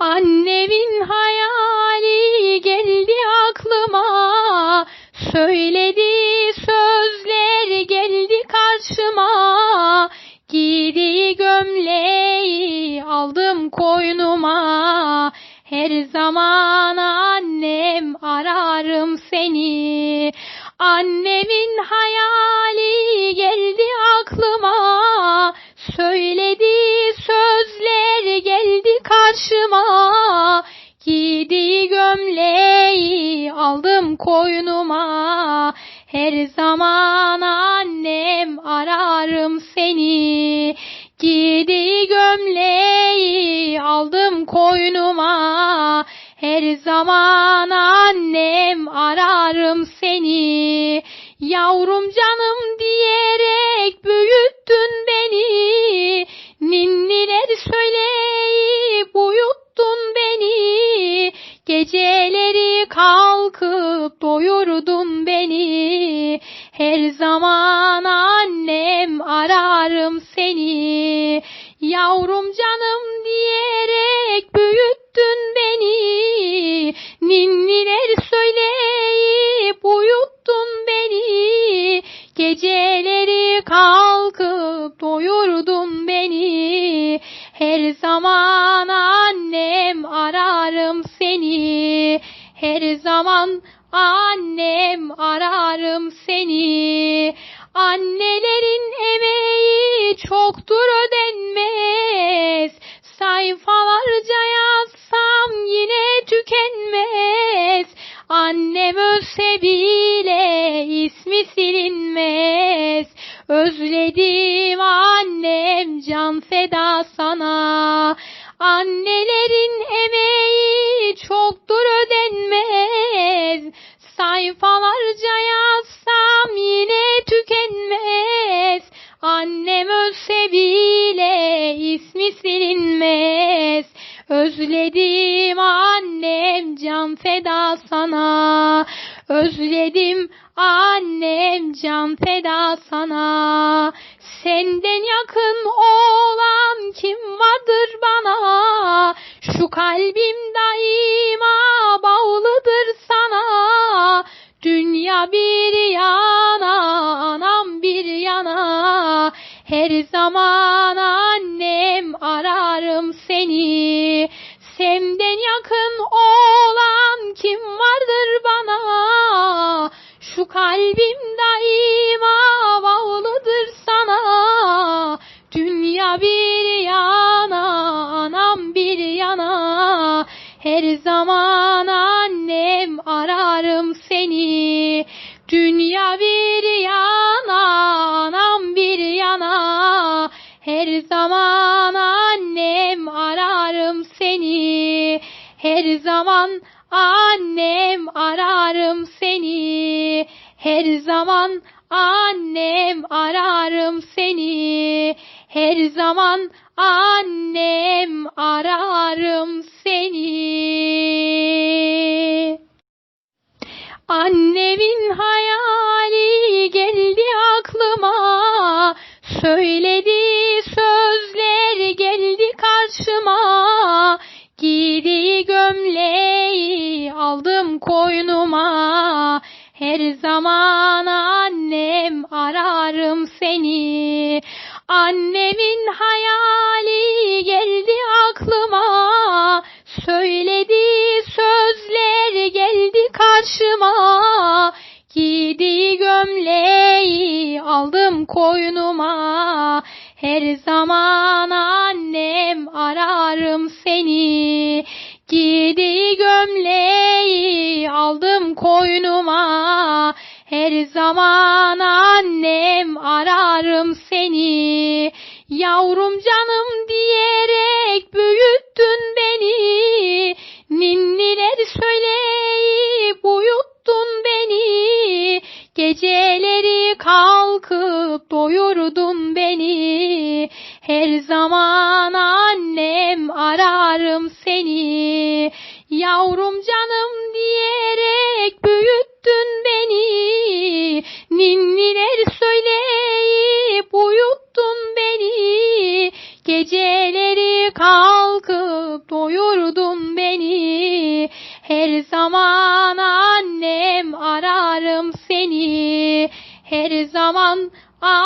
Annemin hayali geldi aklıma. Söylediği sözler geldi karşıma. Giydiği gömleği aldım koynuma. Her zaman annem ararım seni. Annemin hayali karşıma Giydiği gömleği aldım koynuma. Her zaman annem ararım seni Giydiği gömleği aldım koynuma. Her zaman annem ararım seni Geceleri kalkıp doyurdun beni. Her zaman annem ararım seni. Yavrum canım diyerek büyüttün beni. Ninniler söyleyip uyuttun beni. Geceleri kalkıp doyurdun beni. Her zaman ararım seni. Her zaman annem ararım seni. Annelerin emeği çoktur ödenmez. Sayfalarca yazsam yine tükenmez. Annem ölse bile ismi silinmez. Özledim annem can feda sana. Annelerin Sayfalarca yazsam yine tükenmez. Annem ölse bile ismi silinmez. Özledim annem can feda sana. Özledim annem can feda sana. Senden yakın olan kim vardır bana? Şu kalbim daima Bir yana anam bir yana. Her zaman annem ararım seni. Senden yakın olan kim vardır bana? Şu kalbim zaman annem ararım seni. Her zaman annem ararım seni. Her zaman annem ararım seni. Annemin hayali geldi aklıma. Söylediği Giydiği gömleği aldım koynuma. Her zaman annem ararım seni. Annemin hayali geldi aklıma. Söylediği sözler geldi karşıma. Giydiği gömleği aldım koynuma. Her zaman annem ararım seni. Giydiği gömleği aldım koynuma. Her zaman annem ararım seni. Yavrum canım diyerek büyüttün beni. Ninniler söyleyip uyuttun beni. Geceleri kalkıp doyurdun beni. Her zaman annem ararım seni Yavrum canım diyerek büyüttün beni. Ninniler söyleyip uyuttun beni. Geceleri kalkıp doyurdun Her zaman annem ararım seni. Her zaman